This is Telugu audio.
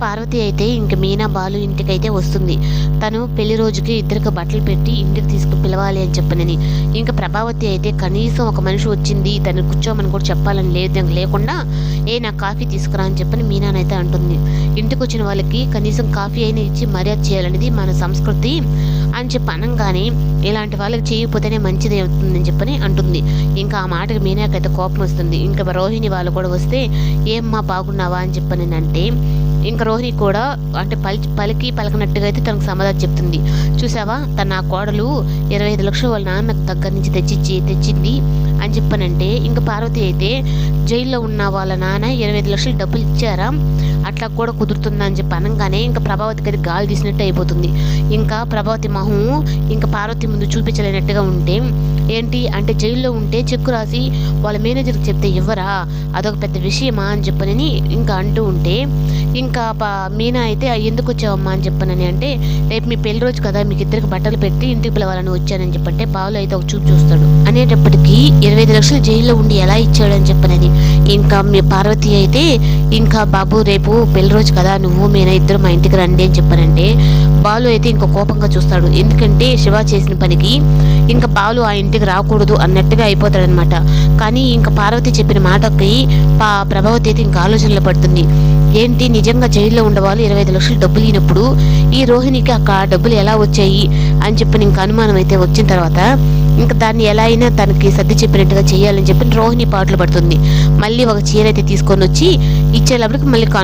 పార్వతి అయితే ఇంక మీనా బాలు ఇంటికైతే వస్తుంది. తను పెళ్ళి రోజుకి ఇద్దరికి బట్టలు పెట్టి ఇంటికి తీసుకు పిలవాలి అని చెప్పనని. ఇంకా ప్రభావతి అయితే కనీసం ఒక మనిషి వచ్చింది తను కూర్చోమని కూడా చెప్పాలని లేదు లేకుండా ఏ నా కాఫీ తీసుకురా అని చెప్పని మీనానైతే అంటుంది. ఇంటికి వచ్చిన వాళ్ళకి కనీసం కాఫీ అయినా ఇచ్చి మర్యాద చేయాలనేది మన సంస్కృతి అని చెప్పి అనగానే ఇలాంటి వాళ్ళకి చేయకపోతేనే మంచిది అవుతుందని చెప్పని అంటుంది. ఇంకా ఆ మాటకి మీనాకైతే కోపం వస్తుంది. ఇంకా రోహిణి వాళ్ళు కూడా వస్తే ఏమ్మా బాగున్నావా అని చెప్పని అంటే ఇంకా రోహిణి కూడా అంటే పలి పలికి పలకనట్టుగా అయితే తనకు సమాధానం చెప్తుంది. చూసావా? తన నా కోడలు ఇరవై ఐదు లక్షలు వాళ్ళ నాన్నకు దగ్గర నుంచి తెచ్చిచ్చి తెచ్చింది అని చెప్పనంటే ఇంకా పార్వతి అయితే జైల్లో ఉన్న వాళ్ళ నాన్న ఇరవై ఐదు లక్షలు డబ్బులు ఇచ్చారా? అట్లా కూడా కుదురుతుందా అని చెప్పి అనగానే ఇంకా ప్రభావతికి అది గాలి తీసినట్టు అయిపోతుంది. ఇంకా ప్రభావతి మహం ఇంకా పార్వతి ముందు చూపించలేనట్టుగా ఉంటే ఏంటి అంటే జైల్లో ఉంటే చెక్కు రాసి వాళ్ళ మేనేజర్కి చెప్తే ఇవ్వరా? అదొక పెద్ద విషయమా అని చెప్పనని ఇంకా అంటూ ఉంటే Hmm. ఇంకా పా మీనా అయితే ఎందుకు వచ్చావమ్మా? అని చెప్పనని అంటే రేపు మీ పెళ్ళి రోజు కదా మీకు ఇద్దరికి బట్టలు పెట్టి ఇంటికి పిలవాలని వచ్చానని చెప్పంటే బావులు అయితే ఒక చూపు చూస్తాడు. అనేటప్పటికీ ఇరవై ఐదు లక్షలు జైల్లో ఉండి ఎలా ఇచ్చాడు? అని చెప్పనని. ఇంకా మీ పార్వతి అయితే ఇంకా బాబు రేపు పెళ్ళి రోజు కదా నువ్వు మీనా ఇద్దరు మా ఇంటికి రండి అని చెప్పానంటే బాలు అయితే ఇంకా కోపంగా చూస్తాడు. ఎందుకంటే శివ చేసిన పనికి ఇంకా బాలు ఆ ఇంటికి రాకూడదు అన్నట్టుగా అయిపోతాడనమాట కానీ ఇంకా పార్వతి చెప్పిన మాటకి పా ప్రభావతి అయితే ఇంకా ఆలోచనలో పడుతుంది. ఏంటి నిజంగా జైల్లో ఉండేవాళ్ళు ఇరవై ఐదు లక్షలు డబ్బులు ఇనప్పుడు ఈ రోహిణికి అక్కడ ఆ డబ్బులు ఎలా వచ్చాయి? అని చెప్పి ఇంకా అనుమానం అయితే వచ్చిన తర్వాత ఇంకా దాన్ని ఎలా అయినా తనకి సర్ది చెప్పినట్టుగా చేయాలని చెప్పి రోహిణి పాటలు పడుతుంది. మళ్ళీ ఒక చీర అయితే తీసుకొని వచ్చి ఇచ్చేటప్పటికి మళ్ళీ